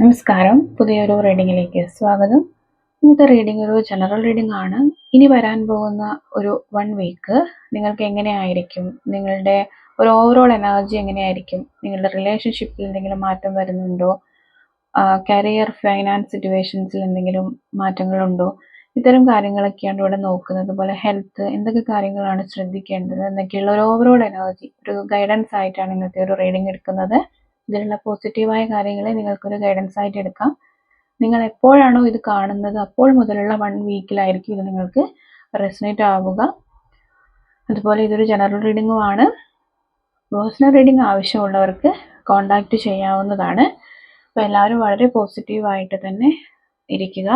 നമസ്കാരം. പുതിയൊരു റീഡിങ്ങിലേക്ക് സ്വാഗതം. ഇന്നത്തെ റീഡിംഗ് ഒരു ജനറൽ റീഡിംഗ് ആണ്. ഇനി വരാൻ പോകുന്ന ഒരു വൺ വീക്ക് നിങ്ങൾക്ക് എങ്ങനെയായിരിക്കും? നിങ്ങളുടെ ഒരു ഓവറോൾ എനർജി എങ്ങനെയായിരിക്കും? നിങ്ങളുടെ റിലേഷൻഷിപ്പിൽ എന്തെങ്കിലും മാറ്റം വരുന്നുണ്ടോ? കരിയർ ഫൈനാൻസ് സിറ്റുവേഷൻസിൽ എന്തെങ്കിലും മാറ്റങ്ങളുണ്ടോ? ഇത്തരം കാര്യങ്ങളൊക്കെയാണ് ഇവിടെ നോക്കുന്നത്. അതുപോലെ ഹെൽത്ത് എന്തൊക്കെ കാര്യങ്ങളാണ് ശ്രദ്ധിക്കേണ്ടത്? എന്നൊക്കെയുള്ള ഒരു ഓവറോൾ എനർജി ഒരു ഗൈഡൻസ് ആയിട്ടാണ് ഇന്നത്തെ ഒരു റീഡിംഗ് എടുക്കുന്നത്. ഇതിലുള്ള പോസിറ്റീവായ കാര്യങ്ങളെ നിങ്ങൾക്കൊരു ഗൈഡൻസ് ആയിട്ട് എടുക്കാം. നിങ്ങൾ എപ്പോഴാണോ ഇത് കാണുന്നത് അപ്പോൾ മുതലുള്ള വൺ വീക്കിലായിരിക്കും ഇത് നിങ്ങൾക്ക് റെസിനേറ്റ് ആവുക. അതുപോലെ ഇതൊരു ജനറൽ റീഡിങ്ങും ആണ്. പേഴ്സണൽ റീഡിംഗ് ആവശ്യമുള്ളവർക്ക് കോണ്ടാക്ട് ചെയ്യാവുന്നതാണ്. അപ്പോൾ എല്ലാവരും വളരെ പോസിറ്റീവായിട്ട് തന്നെ ഇരിക്കുക.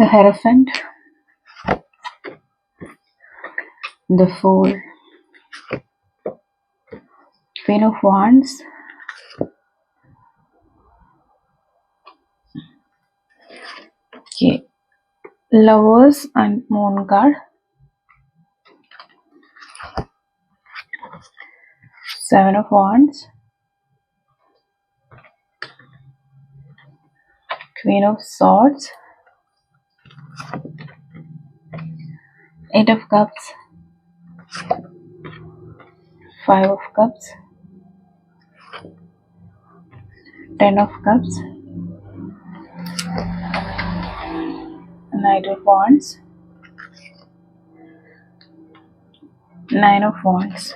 The Hierophant, the Fool, Queen of Wands, okay, Lovers and Moon card, Seven of Wands, Queen of Swords, Eight of Cups, Five of Cups, Ten of Cups, Knight of Wands, Nine of Wands,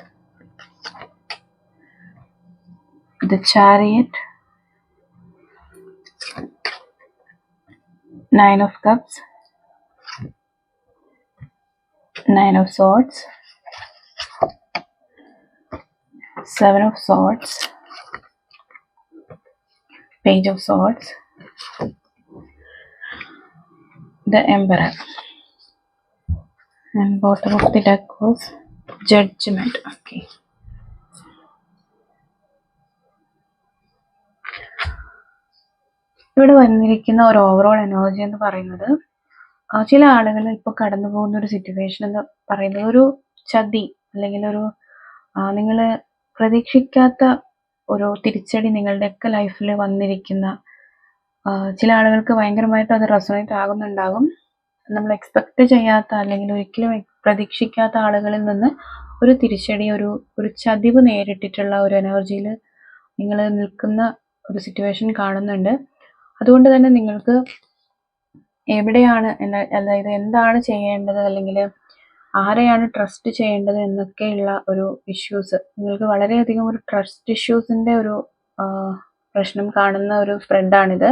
the Chariot, Nine of Cups, Nine of Swords, Seven of Swords, Page of Swords, the Emperor, and bottom of the deck was Judgment. Okay. ഇവിടെ വന്നിരിക്കുന്ന ഒരു overall energy എന്ന് പറയുന്നത് ചില ആളുകൾ ഇപ്പോൾ കടന്നു പോകുന്ന ഒരു സിറ്റുവേഷൻ എന്ന് പറയുന്നത് ഒരു ചതി അല്ലെങ്കിൽ ഒരു നിങ്ങൾ പ്രതീക്ഷിക്കാത്ത ഒരു തിരിച്ചടി നിങ്ങളുടെയൊക്കെ ലൈഫിൽ വന്നിരിക്കുന്ന ചില ആളുകൾക്ക് ഭയങ്കരമായിട്ട് അത് റെസണേറ്റ് ആകുന്നുണ്ടാകും. നമ്മൾ എക്സ്പെക്ട് ചെയ്യാത്ത അല്ലെങ്കിൽ ഒരിക്കലും പ്രതീക്ഷിക്കാത്ത ആളുകളിൽ നിന്ന് ഒരു തിരിച്ചടി ഒരു ഒരു ചതിവ് നേരിട്ടിട്ടുള്ള ഒരു എനർജിയിൽ നിങ്ങൾ നിൽക്കുന്ന ഒരു സിറ്റുവേഷൻ കാണുന്നുണ്ട്. അതുകൊണ്ട് തന്നെ നിങ്ങൾക്ക് എവിടെയാണ് അതായത് എന്താണ് ചെയ്യേണ്ടത് അല്ലെങ്കിൽ ആരെയാണ് ട്രസ്റ്റ് ചെയ്യേണ്ടത് എന്നൊക്കെയുള്ള ഒരു ഇഷ്യൂസ് നിങ്ങൾക്ക് വളരെയധികം ഒരു ട്രസ്റ്റ് ഇഷ്യൂസിന്റെ ഒരു പ്രശ്നം കാണുന്ന ഒരു ഫ്രണ്ടാണിത്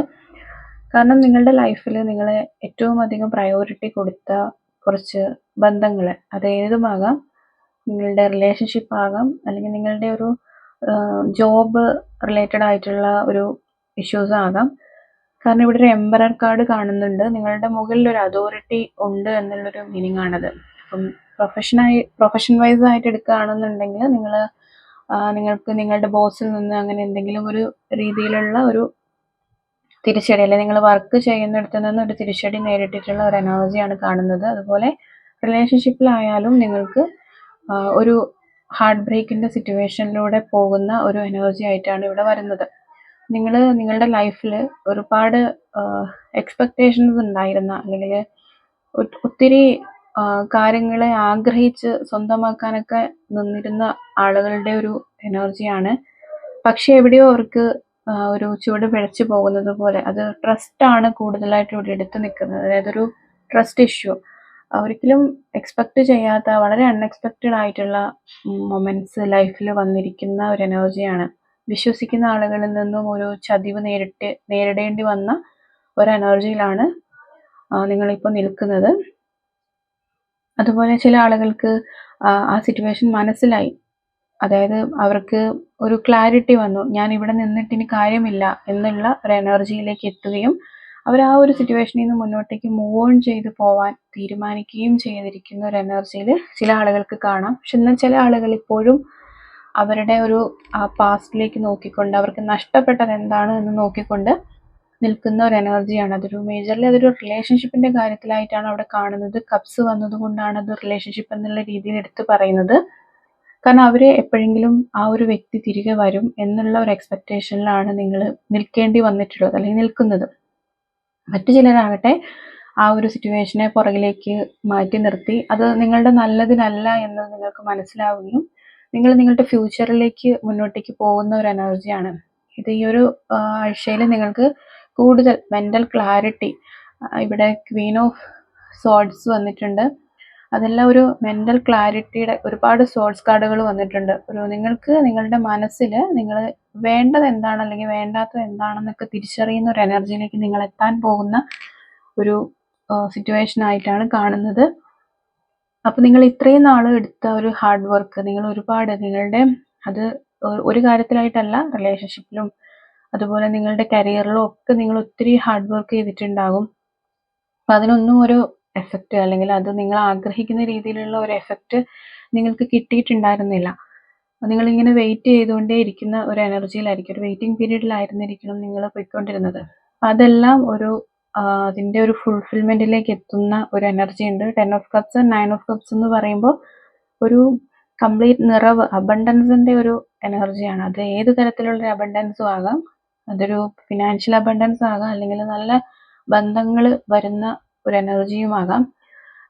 കാരണം നിങ്ങളുടെ ലൈഫിൽ നിങ്ങൾ ഏറ്റവും അധികം പ്രയോറിറ്റി കൊടുത്ത കുറച്ച് ബന്ധങ്ങൾ അത് ഏതുമാകാം? നിങ്ങളുടെ റിലേഷൻഷിപ്പ് ആകാം അല്ലെങ്കിൽ നിങ്ങളുടെ ഒരു ജോബ് റിലേറ്റഡ് ആയിട്ടുള്ള ഒരു ഇഷ്യൂസ് ആകാം. കാരണം ഇവിടെ ഒരു എംബറർ കാർഡ് കാണുന്നുണ്ട്. നിങ്ങളുടെ മുകളിൽ ഒരു അതോറിറ്റി ഉണ്ട് എന്നുള്ളൊരു മീനിങ് ആണത്. അപ്പം പ്രൊഫഷനായി പ്രൊഫഷൻ വൈസ് ആയിട്ട് എടുക്കുകയാണെന്നുണ്ടെങ്കിൽ നിങ്ങൾ നിങ്ങൾക്ക് നിങ്ങളുടെ ബോസിൽ നിന്ന് അങ്ങനെ എന്തെങ്കിലും ഒരു രീതിയിലുള്ള ഒരു തിരിച്ചടി അല്ലെങ്കിൽ നിങ്ങൾ വർക്ക് ചെയ്യുന്നിടത്ത് നിന്ന് ഒരു തിരിച്ചടി നേരിട്ടിട്ടുള്ള ഒരു എനർജിയാണ് കാണുന്നത്. അതുപോലെ റിലേഷൻഷിപ്പിലായാലും നിങ്ങൾക്ക് ഒരു ഹാർട്ട് ബ്രേക്കിന്റെ സിറ്റുവേഷനിലൂടെ പോകുന്ന ഒരു എനർജി ആയിട്ടാണ് ഇവിടെ വരുന്നത്. നിങ്ങൾ നിങ്ങളുടെ ലൈഫിൽ ഒരുപാട് എക്സ്പെക്റ്റേഷൻസ് ഉണ്ടായിരുന്ന അല്ലെങ്കിൽ ഒത്തിരി കാര്യങ്ങളെ ആഗ്രഹിച്ച് സ്വന്തമാക്കാനൊക്കെ നിന്നിരുന്ന ആളുകളുടെ ഒരു എനർജിയാണ് പക്ഷെ എവിടെയോ അവർക്ക് ഒരു ചുവട് പിഴച്ചു പോകുന്നത് പോലെ അത് ട്രസ്റ്റാണ് കൂടുതലായിട്ട് ഇവിടെ എടുത്തു നിൽക്കുന്നത്. അതായത് ഒരു ട്രസ്റ്റ് ഇഷ്യൂ ഒരിക്കലും എക്സ്പെക്ട് ചെയ്യാത്ത വളരെ അൺഎക്സ്പെക്റ്റഡ് ആയിട്ടുള്ള മൊമെന്റ്സ് ലൈഫിൽ വന്നിരിക്കുന്ന ഒരു എനർജിയാണ് വിശ്വസിക്കുന്ന ആളുകളിൽ നിന്നും ഒരു ചതിവ് നേരിട്ട് നേരിടേണ്ടി വന്ന ഒരു എനർജിയിലാണ് നിങ്ങളിപ്പോൾ നിൽക്കുന്നത്. അതുപോലെ ചില ആളുകൾക്ക് ആ, സിറ്റുവേഷൻ മനസ്സിലായി. അതായത് അവർക്ക് ഒരു ക്ലാരിറ്റി വന്നു. ഞാൻ ഇവിടെ നിന്നിട്ട് ഇനി കാര്യമില്ല എന്നുള്ള ഒരു എനർജിയിലേക്ക് എത്തുകയും അവർ ആ ഒരു സിറ്റുവേഷനിൽ നിന്ന് മുന്നോട്ടേക്ക് മൂവ് ഓൺ ചെയ്ത് പോവാൻ തീരുമാനിക്കുകയും ചെയ്തിരിക്കുന്ന ഒരു എനർജിയിൽ ചില ആളുകൾക്ക് കാണാം. പക്ഷെ എന്നാൽ ചില ആളുകൾ ഇപ്പോഴും അവരുടെ ഒരു ആ പാസ്റ്റിലേക്ക് നോക്കിക്കൊണ്ട് അവർക്ക് നഷ്ടപ്പെട്ടത് എന്താണ് എന്ന് നോക്കിക്കൊണ്ട് നിൽക്കുന്ന ഒരു എനർജിയാണ് അതൊരു മേജർലി അതൊരു റിലേഷൻഷിപ്പിന്റെ കാര്യത്തിലായിട്ടാണ് അവിടെ കാണുന്നത്. കപ്സ് വന്നതുകൊണ്ടാണ് അത് റിലേഷൻഷിപ്പ് എന്നുള്ള രീതിയിൽ എടുത്തു പറയുന്നത്. കാരണം അവർ എപ്പോഴെങ്കിലും ആ ഒരു വ്യക്തി തിരികെ വരും എന്നുള്ള ഒരു എക്സ്പെക്റ്റേഷനിലാണ് നിങ്ങൾ നിൽക്കേണ്ടി വന്നിട്ടുള്ളത് അല്ലെങ്കിൽ നിൽക്കുന്നത്. മറ്റു ചിലരാകട്ടെ ആ ഒരു സിറ്റുവേഷനെ പുറകിലേക്ക് മാറ്റി നിർത്തി. അത് നിങ്ങളുടെ നല്ലതിനല്ല എന്ന് നിങ്ങൾക്ക് മനസ്സിലാവുകയും നിങ്ങൾ നിങ്ങളുടെ ഫ്യൂച്ചറിലേക്ക് മുന്നോട്ടേക്ക് പോകുന്ന ഒരു എനർജിയാണ് ഇത് ഈ ഒരു ആഴ്ചയിൽ നിങ്ങൾക്ക് കൂടുതൽ മെന്റൽ ക്ലാരിറ്റി ഇവിടെ ക്വീൻ ഓഫ് സോഡ്സ് വന്നിട്ടുണ്ട്. അതെല്ലാം ഒരു മെന്റൽ ക്ലാരിറ്റിയുടെ ഒരുപാട് സോഡ്സ് കാർഡുകൾ വന്നിട്ടുണ്ട്. ഒരു നിങ്ങൾക്ക് നിങ്ങളുടെ മനസ്സിൽ നിങ്ങൾ വേണ്ടത് എന്താണ് അല്ലെങ്കിൽ വേണ്ടാത്തത് എന്താണെന്നൊക്കെ തിരിച്ചറിയുന്ന ഒരു എനർജിയിലേക്ക് നിങ്ങൾ എത്താൻ പോകുന്ന ഒരു സിറ്റുവേഷൻ ആയിട്ടാണ് കാണുന്നത്. അപ്പൊ നിങ്ങൾ ഇത്രയും നാൾ എടുത്ത ഒരു ഹാർഡ് വർക്ക് നിങ്ങൾ ഒരുപാട് നിങ്ങളുടെ അത് ഒരു കാര്യത്തിലായിട്ടല്ല റിലേഷൻഷിപ്പിലും അതുപോലെ നിങ്ങളുടെ കരിയറിലും ഒക്കെ നിങ്ങൾ ഒത്തിരി ഹാർഡ് വർക്ക് ചെയ്തിട്ടുണ്ടാകും. അപ്പൊ അതിനൊന്നും ഒരു എഫക്റ്റ് അല്ലെങ്കിൽ അത് നിങ്ങൾ ആഗ്രഹിക്കുന്ന രീതിയിലുള്ള ഒരു എഫക്റ്റ് നിങ്ങൾക്ക് കിട്ടിയിട്ടുണ്ടായിരുന്നില്ല. നിങ്ങൾ ഇങ്ങനെ വെയിറ്റ് ചെയ്തുകൊണ്ടേ ഇരിക്കുന്ന ഒരു എനർജിയിലായിരിക്കും ഒരു വെയിറ്റിംഗ് പീരീഡിലായിരുന്നിരിക്കണം നിങ്ങൾ പോയിക്കൊണ്ടിരുന്നത്. അതെല്ലാം ഒരു ആ, അതിന്റെ ഒരു ഫുൾഫിൽമെന്റിലേക്ക് എത്തുന്ന ഒരു എനർജി ഉണ്ട്. Ten of cups nine of cups എന്ന് പറയുമ്പോൾ ഒരു കംപ്ലീറ്റ് നിറവ് അബണ്ടൻസിന്റെ ഒരു എനർജിയാണ് അത് ഏത് തരത്തിലുള്ള അബണ്ടൻസും ആകാം. അതൊരു ഫിനാൻഷ്യൽ അബണ്ടൻസ് ആകാം. അല്ലെങ്കിൽ നല്ല ബന്ധങ്ങൾ വരുന്ന ഒരു എനർജിയും ആകാം.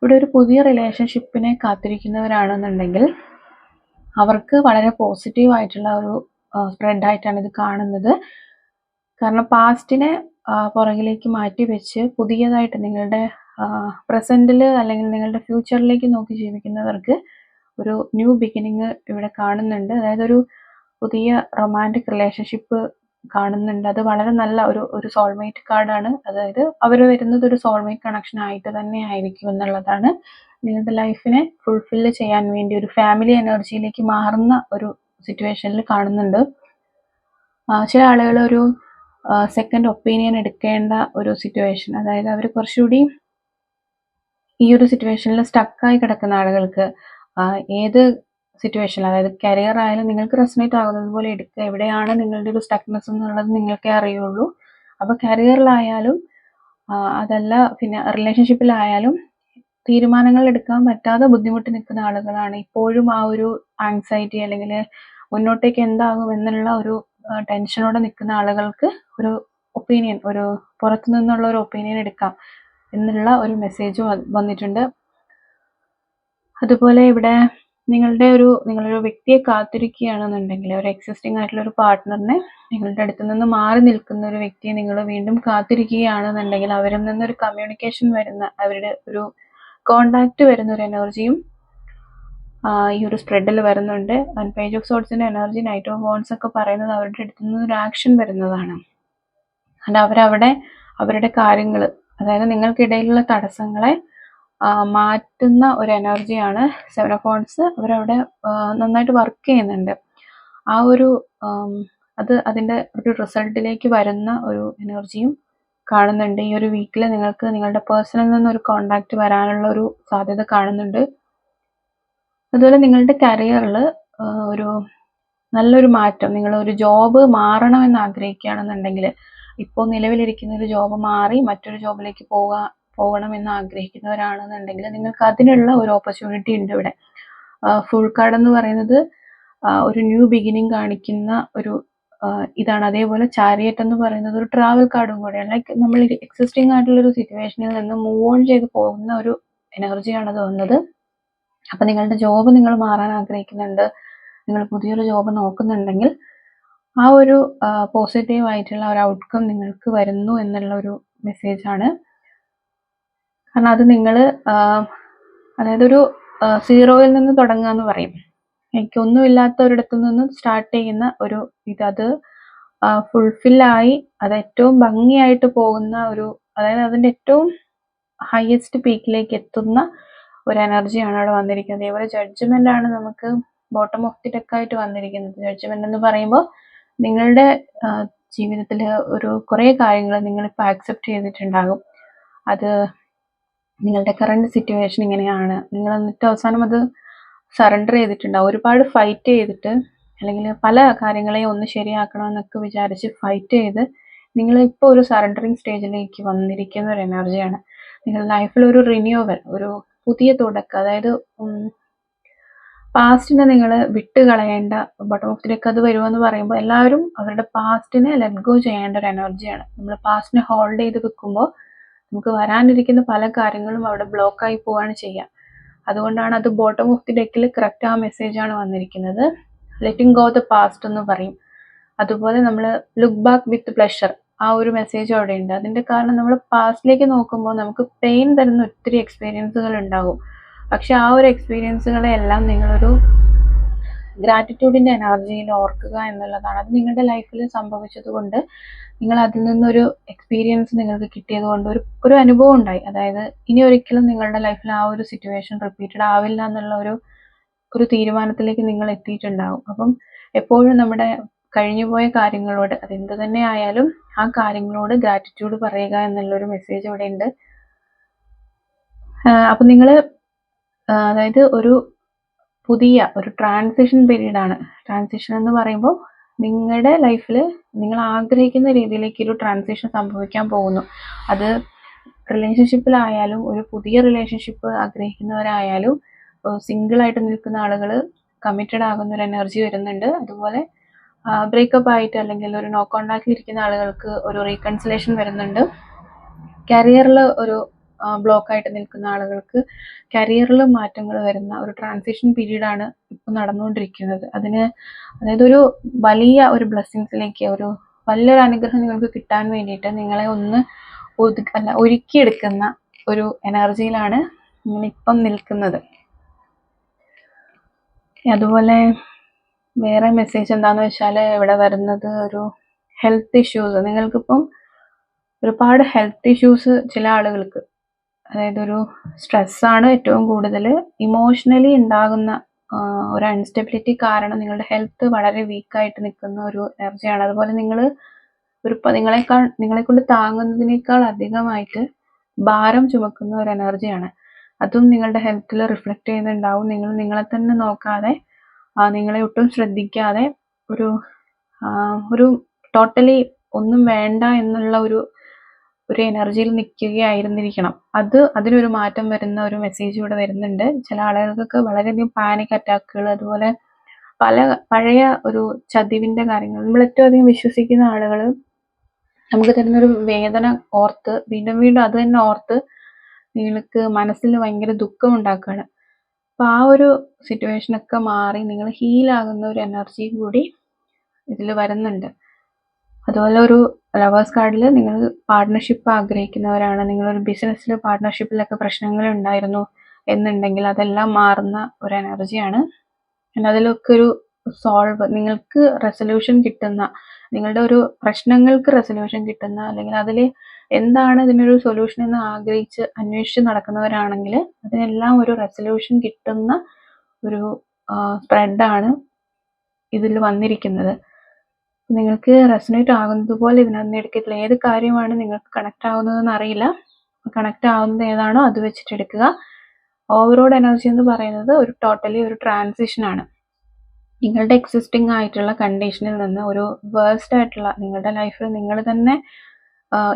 ഇവിടെ ഒരു പുതിയ റിലേഷൻഷിപ്പിനെ കാത്തിരിക്കുന്നവരാണെന്നുണ്ടെങ്കിൽ അവർക്ക് വളരെ പോസിറ്റീവ് ആയിട്ടുള്ള ഒരു സ്പ്രെഡായിട്ടാണ് ഇത് കാണുന്നത്. കാരണം പാസ്റ്റിനെ പുറകിലേക്ക് മാറ്റി വെച്ച് പുതിയതായിട്ട് നിങ്ങളുടെ പ്രസന്റിൽ അല്ലെങ്കിൽ നിങ്ങളുടെ ഫ്യൂച്ചറിലേക്ക് നോക്കി ജീവിക്കുന്നവർക്ക് ഒരു ന്യൂ ബിഗിനിങ് ഇവിടെ കാണുന്നുണ്ട്. അതായത് ഒരു പുതിയ റൊമാന്റിക് റിലേഷൻഷിപ്പ് കാണുന്നുണ്ട്. അത് വളരെ നല്ല ഒരു ഒരു സോൾമേറ്റ് കാർഡാണ് അതായത് അവർ വരുന്നത് ഒരു സോൾമേറ്റ് കണക്ഷൻ ആയിട്ട് തന്നെ ആയിരിക്കും എന്നുള്ളതാണ് നിങ്ങളുടെ ലൈഫിനെ ഫുൾഫില്ല് ചെയ്യാൻ വേണ്ടി ഒരു ഫാമിലി എനർജിയിലേക്ക് മാറുന്ന ഒരു സിറ്റുവേഷനിൽ കാണുന്നുണ്ട്. ചില ആളുകൾ ഒരു സെക്കൻഡ് ഒപ്പീനിയൻ എടുക്കേണ്ട ഒരു സിറ്റുവേഷൻ അതായത് അവർ കുറച്ചുകൂടി ഈ ഒരു സിറ്റുവേഷനിൽ സ്റ്റക്കായി കിടക്കുന്ന ആളുകൾക്ക് ഏത് സിറ്റുവേഷൻ അതായത് കരിയർ ആയാലും നിങ്ങൾക്ക് റെസനേറ്റ് ആകുന്നത് പോലെ എടുക്കുക. എവിടെയാണ് നിങ്ങളുടെ ഒരു സ്റ്റക്നെസ് എന്നുള്ളത് നിങ്ങൾക്കേ അറിയുള്ളൂ. അപ്പോൾ കരിയറിലായാലും അതല്ല പിന്നെ റിലേഷൻഷിപ്പിലായാലും തീരുമാനങ്ങൾ എടുക്കാൻ പറ്റാതെ ബുദ്ധിമുട്ടി നിൽക്കുന്ന ആളുകളാണ് ഇപ്പോഴും ആ ഒരു ആങ്സൈറ്റി അല്ലെങ്കിൽ മുന്നോട്ടേക്ക് എന്താകും എന്നുള്ള ഒരു ടെൻഷനോടെ നിൽക്കുന്ന ആളുകൾക്ക് ഒരു ഒപ്പീനിയൻ ഒരു പുറത്തു നിന്നുള്ള ഒരു ഒപ്പീനിയൻ എടുക്കാം എന്നുള്ള ഒരു മെസ്സേജ് വന്നിട്ടുണ്ട്. അതുപോലെ ഇവിടെ നിങ്ങളുടെ ഒരു നിങ്ങളൊരു വ്യക്തിയെ കാത്തിരിക്കുകയാണെന്നുണ്ടെങ്കിൽ ഒരു എക്സിസ്റ്റിംഗ് ആയിട്ടുള്ള ഒരു പാർട്ട്ണറിനെ നിങ്ങളുടെ അടുത്ത് നിന്ന് മാറി നിൽക്കുന്ന ഒരു വ്യക്തിയെ നിങ്ങൾ വീണ്ടും കാത്തിരിക്കുകയാണെന്നുണ്ടെങ്കിൽ അവരിൽ നിന്നൊരു കമ്മ്യൂണിക്കേഷൻ വരുന്ന അവരുടെ ഒരു കോണ്ടാക്ട് വരുന്ന ഒരു എനർജിയും ഈ ഒരു സ്പ്രെഡിൽ വരുന്നുണ്ട്. പേജ് ഓഫ് സോട്സിന്റെ എനർജി നൈറ്റ് ഓഫ് ഒക്കെ പറയുന്നത് അവരുടെ അടുത്ത് നിന്ന് ഒരു ആക്ഷൻ വരുന്നതാണ്. അല്ല അവരവിടെ അവരുടെ കാര്യങ്ങൾ അതായത് നിങ്ങൾക്കിടയിലുള്ള തടസ്സങ്ങളെ മാറ്റുന്ന ഒരു എനർജിയാണ് സെവൻ ഓഫ് വോൺസ് അവരവിടെ നന്നായിട്ട് വർക്ക് ചെയ്യുന്നുണ്ട്. ആ ഒരു അത് അതിന്റെ ഒരു റിസൾട്ടിലേക്ക് വരുന്ന ഒരു എനർജിയും കാണുന്നുണ്ട്. ഈ ഒരു വീക്കിൽ നിങ്ങൾക്ക് നിങ്ങളുടെ പേഴ്സണിൽ നിന്ന് ഒരു കോണ്ടാക്ട് വരാനുള്ള ഒരു സാധ്യത കാണുന്നുണ്ട്. അതുപോലെ നിങ്ങളുടെ കരിയറിൽ ഒരു നല്ലൊരു മാറ്റം നിങ്ങൾ ഒരു ജോബ് മാറണമെന്ന് ആഗ്രഹിക്കുകയാണെന്നുണ്ടെങ്കിൽ ഇപ്പോൾ നിലവിലിരിക്കുന്ന ഒരു ജോബ് മാറി മറ്റൊരു ജോബിലേക്ക് പോക പോകണമെന്ന് ആഗ്രഹിക്കുന്നവരാണെന്നുണ്ടെങ്കിൽ നിങ്ങൾക്ക് അതിനുള്ള ഒരു ഓപ്പർച്യൂണിറ്റി ഉണ്ട് ഇവിടെ. ഫുൾ കാർഡ് എന്ന് പറയുന്നത് ഒരു ന്യൂ ബിഗിനിങ് കാണിക്കുന്ന ഒരു ഇതാണ്. അതേപോലെ ചാരിയറ്റ് എന്ന് പറയുന്നത് ഒരു ട്രാവൽ കാർഡും കൂടെയാണ് ലൈക്ക് നമ്മൾ എക്സിസ്റ്റിംഗ് ആയിട്ടുള്ള ഒരു സിറ്റുവേഷനിൽ നിന്ന് മൂവ് ഓൺ ചെയ്ത് പോകുന്ന ഒരു എനർജിയാണ് അത് വന്നത് അപ്പൊ നിങ്ങളുടെ ജോബ് നിങ്ങൾ മാറാൻ ആഗ്രഹിക്കുന്നുണ്ട് നിങ്ങൾ പുതിയൊരു ജോബ് നോക്കുന്നുണ്ടെങ്കിൽ ആ ഒരു പോസിറ്റീവ് ആയിട്ടുള്ള ഒരു ഔട്ട്കം നിങ്ങൾക്ക് വരുന്നു എന്നുള്ള ഒരു മെസ്സേജാണ് കാരണം അത് നിങ്ങൾ അതായത് ഒരു സീറോയിൽ നിന്ന് തുടങ്ങുക എന്ന് പറയും. എനിക്കൊന്നുമില്ലാത്ത ഒരിടത്തു നിന്ന് സ്റ്റാർട്ട് ചെയ്യുന്ന ഒരു ഇത് അത് ഫുൾഫില്ലായി അത് ഏറ്റവും ഭംഗിയായിട്ട് പോകുന്ന ഒരു അതായത് അതിന്റെ ഏറ്റവും ഹയസ്റ്റ് പീക്കിലേക്ക് എത്തുന്ന ഒരു എനർജിയാണ് അവിടെ വന്നിരിക്കുന്നത്. അതേപോലെ ജഡ്ജ്മെന്റ് ആണ് നമുക്ക് ബോട്ടം ഓഫ് ദി ഡെക്ക് ആയിട്ട് വന്നിരിക്കുന്നത്. ജഡ്ജ്മെന്റ് എന്ന് പറയുമ്പോൾ നിങ്ങളുടെ ജീവിതത്തിൽ ഒരു കുറേ കാര്യങ്ങൾ നിങ്ങളിപ്പോൾ ആക്സെപ്റ്റ് ചെയ്തിട്ടുണ്ടാകും. അത് നിങ്ങളുടെ കറണ്ട് സിറ്റുവേഷൻ ഇങ്ങനെയാണ്. നിങ്ങൾ എന്നിട്ട് അവസാനം അത് സറണ്ടർ ചെയ്തിട്ടുണ്ടാവും. ഒരുപാട് ഫൈറ്റ് ചെയ്തിട്ട് അല്ലെങ്കിൽ പല കാര്യങ്ങളെയും ഒന്ന് ശരിയാക്കണമെന്നൊക്കെ വിചാരിച്ച് ഫൈറ്റ് ചെയ്ത് നിങ്ങൾ ഇപ്പോൾ ഒരു സറണ്ടറിങ് സ്റ്റേജിലേക്ക് വന്നിരിക്കുന്ന ഒരു എനർജിയാണ് നിങ്ങളുടെ ലൈഫിൽ ഒരു റിന്യൂവൽ ഒരു പുതിയ തുടക്കം. അതായത് പാസ്റ്റിനെ നിങ്ങൾ വിട്ടുകളയേണ്ട ബോട്ടം ഓഫ് ദിലേക്ക് അത് വരുമെന്ന് പറയുമ്പോൾ എല്ലാവരും അവരുടെ പാസ്റ്റിനെ ലെറ്റ് ഗോ ചെയ്യേണ്ട ഒരു എനർജിയാണ് നമ്മൾ പാസ്റ്റിനെ ഹോൾഡ് ചെയ്ത് വെക്കുമ്പോൾ നമുക്ക് വരാനിരിക്കുന്ന പല കാര്യങ്ങളും അവിടെ ബ്ലോക്കായി പോവാണ് ചെയ്യുക അതുകൊണ്ടാണ് അത് ബോട്ടം ഓഫ് ദി ഡെക്കിൽ കറക്റ്റ് ആ മെസ്സേജാണ് വന്നിരിക്കുന്നത് ലെറ്റിംഗ് ഗോ ദ പാസ്റ്റ് എന്ന് പറയും. അതുപോലെ നമ്മൾ ലുക്ക് ബാക്ക് വിത്ത് പ്ലഷർ ആ ഒരു മെസ്സേജ് അവിടെ ഉണ്ട് അതിന്റെ കാരണം നമ്മൾ പാസ്റ്റിലേക്ക് നോക്കുമ്പോൾ നമുക്ക് പെയിൻ തരുന്ന ഒത്തിരി എക്സ്പീരിയൻസുകൾ ഉണ്ടാകും. പക്ഷെ ആ ഒരു എക്സ്പീരിയൻസുകളെ എല്ലാം നിങ്ങളൊരു ഗ്രാറ്റിറ്റ്യൂഡിന്റെ എനർജിയിൽ ഓർക്കുക എന്നുള്ളതാണ്. അത് നിങ്ങളുടെ ലൈഫിൽ സംഭവിച്ചത് കൊണ്ട് നിങ്ങൾ അതിൽ നിന്നൊരു എക്സ്പീരിയൻസ് നിങ്ങൾക്ക് കിട്ടിയത് കൊണ്ട് ഒരു ഒരു അനുഭവം ഉണ്ടായി. അതായത് ഇനി ഒരിക്കലും നിങ്ങളുടെ ലൈഫിൽ ആ ഒരു സിറ്റുവേഷൻ റിപ്പീറ്റഡ് ആവില്ല എന്നുള്ള ഒരു ഒരു തീരുമാനത്തിലേക്ക് നിങ്ങൾ എത്തിയിട്ടുണ്ടാകും അപ്പം എപ്പോഴും നമ്മുടെ കഴിഞ്ഞുപോയ കാര്യങ്ങളോട് അതെന്ത് തന്നെ ആയാലും ആ കാര്യങ്ങളോട് ഗ്രാറ്റിറ്റ്യൂഡ് പറയുക എന്നുള്ളൊരു മെസ്സേജ് ഇവിടെ ഉണ്ട്. അപ്പം നിങ്ങൾ അതായത് ഒരു പുതിയ ഒരു ട്രാൻസിഷൻ പീരീഡ് ആണ്. ട്രാൻസിഷൻ എന്ന് പറയുമ്പോൾ നിങ്ങളുടെ ലൈഫിൽ നിങ്ങൾ ആഗ്രഹിക്കുന്ന രീതിയിലേക്ക് ഒരു ട്രാൻസിഷൻ സംഭവിക്കാൻ പോകുന്നു. അത് റിലേഷൻഷിപ്പിലായാലും ഒരു പുതിയ റിലേഷൻഷിപ്പ് ആഗ്രഹിക്കുന്നവരായാലും സിംഗിൾ ആയിട്ട് നിൽക്കുന്ന ആളുകൾ കമ്മിറ്റഡ് ആകുന്ന ഒരു എനർജി വരുന്നുണ്ട്. അതുപോലെ ബ്രേക്കപ്പ് ആയിട്ട് അല്ലെങ്കിൽ ഒരു നോ കോണ്ടാക്റ്റിൽ ഇരിക്കുന്ന ആളുകൾക്ക് ഒരു റീകൺസിലേഷൻ വരുന്നുണ്ട്. കരിയറിൽ ഒരു ബ്ലോക്ക് ആയിട്ട് നിൽക്കുന്ന ആളുകൾക്ക് കരിയറിൽ മാറ്റങ്ങൾ വരുന്ന ഒരു ട്രാൻസിഷൻ പീരീഡ് ആണ് ഇപ്പോൾ നടന്നുകൊണ്ടിരിക്കുന്നത്. അതിന് അതായത് ഒരു വലിയ ഒരു ബ്ലെസ്സിങ്സിലേക്ക് ഒരു വലിയൊരു അനുഗ്രഹം നിങ്ങൾക്ക് കിട്ടാൻ വേണ്ടിയിട്ട് നിങ്ങളെ ഒന്ന് ഒതുക്ക അല്ല ഒരുക്കിയെടുക്കുന്ന ഒരു എനർജിയിലാണ് നിങ്ങളിപ്പം നിൽക്കുന്നത്. അതുപോലെ വേറെ മെസ്സേജ് എന്താന്ന് വെച്ചാൽ ഇവിടെ വരുന്നത് ഒരു ഹെൽത്ത് ഇഷ്യൂസ് നിങ്ങൾക്കിപ്പം ഒരുപാട് ഹെൽത്ത് ഇഷ്യൂസ് ചില ആളുകൾക്ക്. അതായത് ഒരു സ്ട്രെസ്സാണ് ഏറ്റവും കൂടുതൽ ഇമോഷണലി ഉണ്ടാകുന്ന ഒരു അൺസ്റ്റെബിലിറ്റി കാരണം നിങ്ങളുടെ ഹെൽത്ത് വളരെ വീക്കായിട്ട് നിൽക്കുന്ന ഒരു എനർജിയാണ് അതുപോലെ നിങ്ങൾ ഒരു നിങ്ങളെക്കാൾ നിങ്ങളെ കൊണ്ട് താങ്ങുന്നതിനേക്കാൾ അധികമായിട്ട് ഭാരം ചുമക്കുന്ന ഒരു എനർജിയാണ് അതും നിങ്ങളുടെ ഹെൽത്തിൽ റിഫ്ലക്റ്റ് ചെയ്യുന്നുണ്ടാവും. നിങ്ങൾ നിങ്ങളെ തന്നെ നോക്കാതെ നിങ്ങളെ ഒട്ടും ശ്രദ്ധിക്കാതെ ഒരു ഒരു ടോട്ടലി ഒന്നും വേണ്ട എന്നുള്ള ഒരു ഒരു എനർജിയിൽ നിൽക്കുകയായിരുന്നിരിക്കണം. അത് അതിനൊരു മാറ്റം വരുന്ന ഒരു മെസ്സേജ് ഇവിടെ വരുന്നുണ്ട്. ചില ആളുകൾക്ക് വളരെയധികം പാനിക് അറ്റാക്കുകൾ അതുപോലെ പല പഴയ ഒരു ചതിവിന്റെ കാര്യങ്ങൾ. നമ്മൾ ഏറ്റവും അധികം വിശ്വസിക്കുന്ന ആളുകൾ നമുക്ക് തരുന്നൊരു വേദന ഓർത്ത് വീണ്ടും വീണ്ടും അത് തന്നെ ഓർത്ത് നിങ്ങൾക്ക് മനസ്സിൽ ഭയങ്കര ദുഃഖം ഉണ്ടാക്കുകയാണ്. അപ്പോൾ ആ ഒരു സിറ്റുവേഷനൊക്കെ മാറി നിങ്ങൾ ഹീലാകുന്ന ഒരു എനർജി കൂടി ഇതിൽ വരുന്നുണ്ട്. അതുപോലെ ഒരു ലവേഴ്സ് കാർഡിൽ നിങ്ങൾ പാർട്ട്ണർഷിപ്പ് ആഗ്രഹിക്കുന്നവരാണ്. നിങ്ങളൊരു ബിസിനസ്സിൽ പാർട്ട്ണർഷിപ്പിലൊക്കെ പ്രശ്നങ്ങൾ ഉണ്ടായിരുന്നു എന്നുണ്ടെങ്കിൽ അതെല്ലാം മാറുന്ന ഒരു എനർജിയാണ് അതിലൊക്കെ ഒരു സോൾവ് നിങ്ങൾക്ക് റെസൊല്യൂഷൻ കിട്ടുന്ന നിങ്ങളുടെ ഒരു പ്രശ്നങ്ങൾക്ക് റെസൊല്യൂഷൻ കിട്ടുന്ന അല്ലെങ്കിൽ അതിൽ എന്താണ് ഇതിനൊരു സൊല്യൂഷൻ എന്ന് ആഗ്രഹിച്ച് അന്വേഷിച്ച് നടക്കുന്നവരാണെങ്കിൽ അതിനെല്ലാം ഒരു റെസൊല്യൂഷൻ കിട്ടുന്ന ഒരു സ്പ്രെഡാണ് ഇതിൽ വന്നിരിക്കുന്നത്. നിങ്ങൾക്ക് റെസനേറ്റ് ആകുന്നതുപോലെ ഇതിനകത്ത് എടുക്കത്തില്ല. ഏത് കാര്യമാണ് നിങ്ങൾക്ക് കണക്ട് ആകുന്നതെന്ന് അറിയില്ല. കണക്ട് ആവുന്നത് ഏതാണോ അത് വെച്ചിട്ട് എടുക്കുക. ഓവറോൾ എനർജി എന്ന് പറയുന്നത് ഒരു ടോട്ടലി ഒരു ട്രാൻസിഷൻ ആണ്. നിങ്ങളുടെ എക്സിസ്റ്റിംഗ് ആയിട്ടുള്ള കണ്ടീഷനിൽ നിന്ന് ഒരു വേഴ്സ്റ്റ് ആയിട്ടുള്ള നിങ്ങളുടെ ലൈഫിൽ നിങ്ങൾ തന്നെ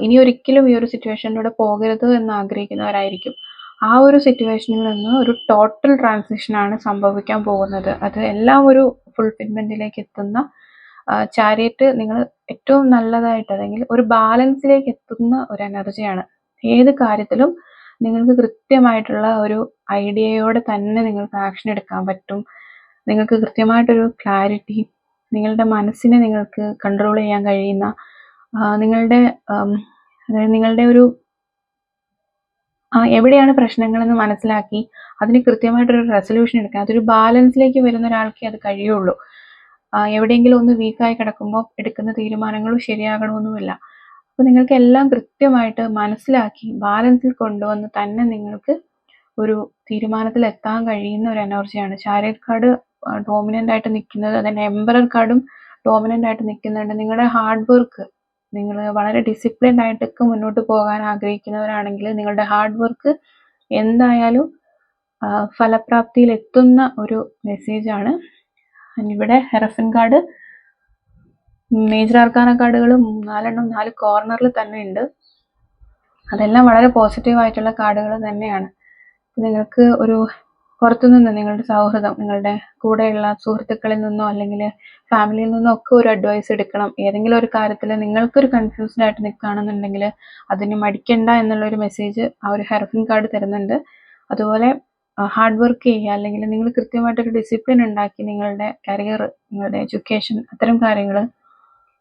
ഇനി ഒരിക്കലും ഈ ഒരു സിറ്റുവേഷനിലൂടെ പോകരുത് എന്ന് ആഗ്രഹിക്കുന്നവരായിരിക്കും. ആ ഒരു സിറ്റുവേഷനിൽ നിന്ന് ഒരു ടോട്ടൽ ട്രാൻസിഷനാണ് സംഭവിക്കാൻ പോകുന്നത്. അത് എല്ലാം ഒരു ഫുൾഫിൽമെന്റിലേക്ക് എത്തുന്ന ചാരിയറ്റ് നിങ്ങൾ ഏറ്റവും നല്ലതായിട്ട് അല്ലെങ്കിൽ ഒരു ബാലൻസിലേക്ക് എത്തുന്ന ഒരു എനർജിയാണ് ഏത് കാര്യത്തിലും നിങ്ങൾക്ക് കൃത്യമായിട്ടുള്ള ഒരു ഐഡിയയോടെ തന്നെ നിങ്ങൾക്ക് ആക്ഷൻ എടുക്കാൻ പറ്റും. നിങ്ങൾക്ക് കൃത്യമായിട്ടൊരു ക്ലാരിറ്റി നിങ്ങളുടെ മനസ്സിനെ നിങ്ങൾക്ക് കൺട്രോൾ ചെയ്യാൻ കഴിയുന്ന നിങ്ങളുടെ അതായത് നിങ്ങളുടെ ഒരു എവിടെയാണ് പ്രശ്നങ്ങളെന്ന് മനസ്സിലാക്കി അതിന് കൃത്യമായിട്ടൊരു റെസൊല്യൂഷൻ എടുക്കാൻ അതൊരു ബാലൻസിലേക്ക് വരുന്ന ഒരാൾക്ക് അത് കഴിയുള്ളൂ. എവിടെയെങ്കിലും ഒന്ന് വീക്കായി കിടക്കുമ്പോൾ എടുക്കുന്ന തീരുമാനങ്ങളും ശരിയാകണമെന്നുമില്ല. അപ്പോൾ നിങ്ങൾക്ക് എല്ലാം കൃത്യമായിട്ട് മനസ്സിലാക്കി ബാലൻസിൽ കൊണ്ടുവന്ന് തന്നെ നിങ്ങൾക്ക് ഒരു തീരുമാനത്തിൽ എത്താൻ കഴിയുന്ന ഒരു എനർജിയാണ് ചാരിയറ്റ് കാർഡ് ഡോമിനന്റ് ആയിട്ട് നിൽക്കുന്നത് അതിന്റെ എംബറർ കാർഡും ഡോമിനന്റ് ആയിട്ട് നിൽക്കുന്നുണ്ട്. നിങ്ങളുടെ ഹാർഡ് വർക്ക് നിങ്ങൾ വളരെ ഡിസിപ്ലിൻഡ് ആയിട്ടൊക്കെ മുന്നോട്ട് പോകാൻ ആഗ്രഹിക്കുന്നവരാണെങ്കിൽ നിങ്ങളുടെ ഹാർഡ് വർക്ക് എന്തായാലും ഫലപ്രാപ്തിയിൽ എത്തുന്ന ഒരു മെസ്സേജാണ് ഇവിടെ ഹെറഫൻ കാർഡ് മേജർ ആർക്കാന കാർഡുകൾ നാലെണ്ണം നാല് കോർണറിൽ തന്നെ ഉണ്ട്. അതെല്ലാം വളരെ പോസിറ്റീവ് ആയിട്ടുള്ള കാർഡുകൾ തന്നെയാണ്. നിങ്ങൾക്ക് ഒരു പുറത്തുനിന്ന് നിങ്ങളുടെ സൗഹൃദം നിങ്ങളുടെ കൂടെയുള്ള സുഹൃത്തുക്കളിൽ നിന്നോ അല്ലെങ്കിൽ ഫാമിലിയിൽ നിന്നോ ഒക്കെ ഒരു അഡ്വൈസ് എടുക്കണം. ഏതെങ്കിലും ഒരു കാര്യത്തിൽ നിങ്ങൾക്കൊരു കൺഫ്യൂസ്ഡ് ആയിട്ട് നിൽക്കുകയാണെന്നുണ്ടെങ്കിൽ അതിന് മടിക്കണ്ട എന്നുള്ള ഒരു മെസ്സേജ് ആ ഒരു ഹെർഫിംഗ് കാർഡ് തരുന്നുണ്ട്. അതുപോലെ ഹാർഡ് വർക്ക് ചെയ്യുക അല്ലെങ്കിൽ നിങ്ങൾ കൃത്യമായിട്ടൊരു ഡിസിപ്ലിൻ ഉണ്ടാക്കി നിങ്ങളുടെ കരിയർ നിങ്ങളുടെ എഡ്യൂക്കേഷൻ അത്തരം കാര്യങ്ങൾ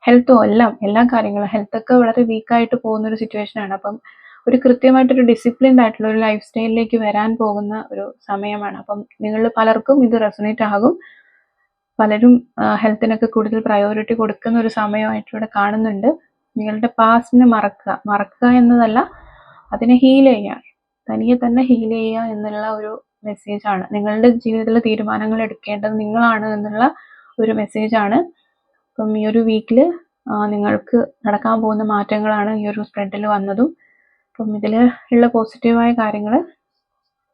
ഹെൽത്തോ എല്ലാം എല്ലാ കാര്യങ്ങളും ഹെൽത്തൊക്കെ വളരെ വീക്കായിട്ട് പോകുന്ന ഒരു സിറ്റുവേഷൻ ആണ്. അപ്പം ഒരു കൃത്യമായിട്ടൊരു ഡിസിപ്ലിൻഡ് ആയിട്ടുള്ള ഒരു ലൈഫ് സ്റ്റൈലിലേക്ക് വരാൻ പോകുന്ന ഒരു സമയമാണ്. അപ്പം നിങ്ങൾ പലർക്കും ഇത് റെസണേറ്റ് ആകും. പലരും ഹെൽത്തിനൊക്കെ കൂടുതൽ പ്രയോറിറ്റി കൊടുക്കുന്ന ഒരു സമയമായിട്ട് ഇവിടെ കാണുന്നുണ്ട്. നിങ്ങളുടെ പാസ്റ്റിനെ മറക്കുക. മറക്കുക എന്നതല്ല അതിനെ ഹീൽ ചെയ്യുക. തനിയെ തന്നെ ഹീൽ ചെയ്യുക എന്നുള്ള ഒരു മെസ്സേജാണ് നിങ്ങളുടെ ജീവിതത്തിലെ തീരുമാനങ്ങൾ എടുക്കേണ്ടത് നിങ്ങളാണ് എന്നുള്ള ഒരു മെസ്സേജാണ് അപ്പം ഈ ഒരു വീക്കിൽ നിങ്ങൾക്ക് നടക്കാൻ പോകുന്ന മാറ്റങ്ങളാണ് ഈ ഒരു സ്പ്രെഡിൽ വന്നതും. അപ്പം ഇതിൽ ഉള്ള പോസിറ്റീവായ കാര്യങ്ങൾ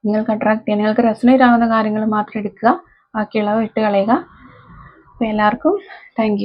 നിങ്ങൾക്ക് അട്രാക്ട് ചെയ്യാൻ നിങ്ങൾക്ക് റെസനേറ്റ് ആവുന്ന കാര്യങ്ങൾ മാത്രം എടുക്കുക. ബാക്കിയുള്ളവ ഇട്ട് കളയുക. അപ്പോൾ എല്ലാവർക്കും താങ്ക്